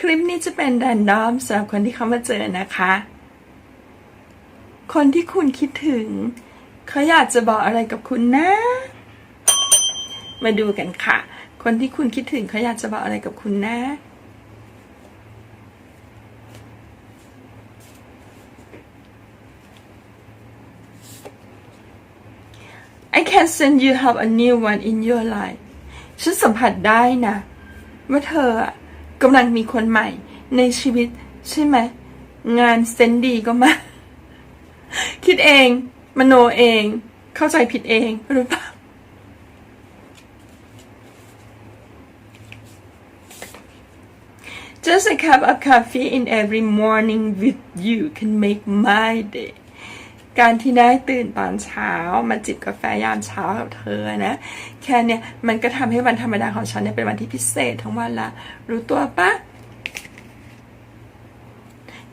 คลิปนี้จะเป็นแรนดอมสำหรับคนที่เขามาเจอนะคะ คนที่คุณคิดถึง เขาอยากจะบอกอะไรกับคุณนะ มาดูกันค่ะ คนที่คุณคิดถึงเขาอยากจะบอกอะไรกับคุณนะ I can sense you have a new one in your life ฉันสัมผัสได้นะ ว่าเธออะ กำลังมีคนใหม่ในชีวิตใช่ไหม งานเซนดีก็มา คิดเอง มโนเอง เข้าใจผิดเองหรือเปล่า Just a cup of coffee in every morning with you can make my day การที่ได้ตื่นตอนเช้ามาจิบกาแฟยามเช้ากับเธอนะ แค่เนี้ยมันก็ทำให้วันธรรมดาของฉันเนี่ยเป็นวันที่พิเศษทั้งวันละรู้ตัวปะ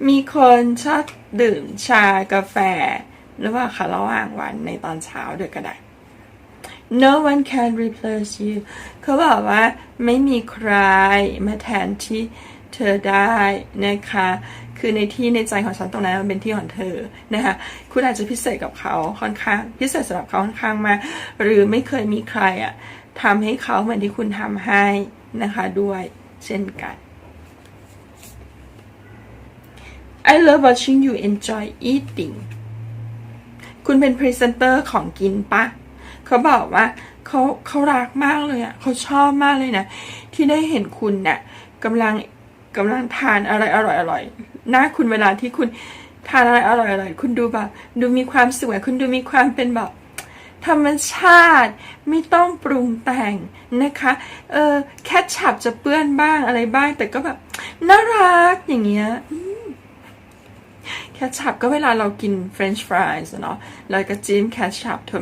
มีคนชอบดื่มชากาแฟ หรือว่าค่ะระหว่างวันในตอนเช้าด้วยก็ได้ No one can replace you เขาบอกว่าไม่มีใครมาแทนที่เธอได้นะคะ คือในที่ในใจของฉันตรงนั้นมันเป็นที่ของเธอนะคะคุณอาจจะพิเศษกับเขาค่อนข้าง พิเศษสำหรับเขาค่อนข้างมากหรือไม่เคยมีใครอะทำให้เขาเหมือนที่คุณทำให้นะคะด้วยเช่นกัน I love watching you enjoy eating คุณเป็นพรีเซนเตอร์ของกินปะ เขาบอกว่าเขาเขารักมากเลยอะเขาชอบมากเลยนะ ที่ได้เห็นคุณเนี่ยกำลัง กำลังทานอะไรอร่อยอร่อยหน้าคุณเวลาที่คุณทานอะไรอร่อยอร่อยคุณดูแบบ ดูมีความสวย คุณดูมีความเป็นแบบธรรมชาติไม่ต้องปรุงแต่งนะคะเออแค่ฉับจะเปื้อนบ้างอะไรบ้าง แต่ก็แบบน่ารักอย่างเงี้ยแคชชัพก็เวลาเรากินเฟรนช์ฟรายส์เนาะเราก็จิ้มแคชชัพท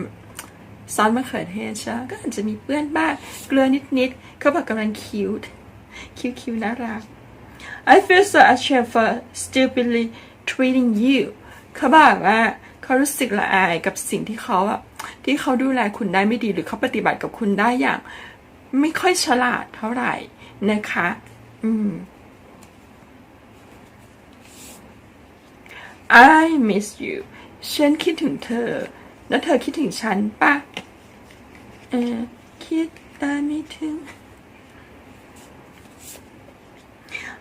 ซอสมะเขือเทศใช่ไหมก็อาจจะมีเปื้อนบ้าง เกลือนิดๆเขาบอกกำลังคิวต์คิวคิวน่ารัก I feel so ashamed for stupidly treating you เขาบอกว่าเขารู้สึกละอายกับสิ่งที่เขาอะที่เขาดูแลคุณได้ไม่ดีหรือเขาปฏิบัติกับคุณได้อย่าง ไม่ค่อยฉลาดเท่าไหร่นะคะ อืม I miss you ฉันคิดถึงเธอ แล้วเธอคิดถึงฉันปะเออคิดแต่ไม่ถึง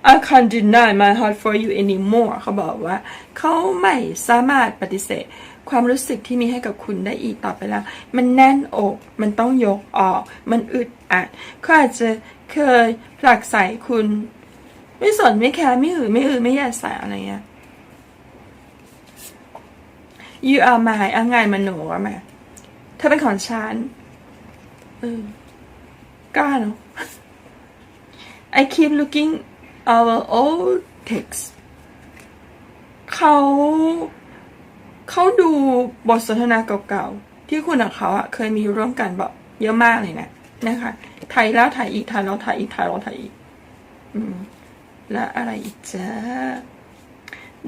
I can't deny my heart for you anymore เขาบอกว่า เขาไม่สามารถปฏิเสธ ความรู้สึกที่มีให้กับคุณได้อีกต่อไปแล้ว มันแน่นอก มันต้องยกออก มันอึดอัดเขาอาจจะเคยผลักใส่คุณ ไม่สนไม่แคร์ไม่อือไม่อือไม่อยากใส่อะไรเงี้ย you are mine อะไงมันหนูว่าแม่เธอเป็นของฉันเออกล้าเนาะ I keep looking our old text เขาเขาดูบทสนทนาเก่าๆ ที่คุณกับเขาอะเคยมีร่วมกันแบบเยอะมากเลยนะนะคะถ่ายแล้วถ่ายอีกถ่ายแล้วถ่ายอีกถ่ายแล้วถ่ายอีก อืม แล้วอะไรอีกจ้า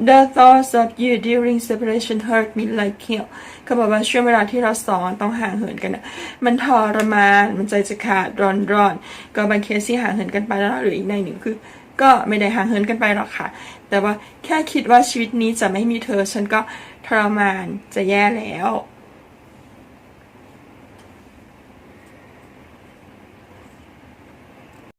The thoughts of you during separation hurt me like hell เขาบอกว่าช่วงเวลาที่เราสอนต้องห่างเหินกันนะมันทรมาน มันใจจะขาดร้อนร้อน ก็บางเคสที่ห่างเหินกันไปแล้วหรืออีกในหนึ่งคือ ก็ไม่ได้ห่างเหินกันไปหรอกค่ะ แต่ว่าแค่คิดว่าชีวิตนี้จะไม่มีเธอ ฉันก็ทรมานจะแย่แล้ว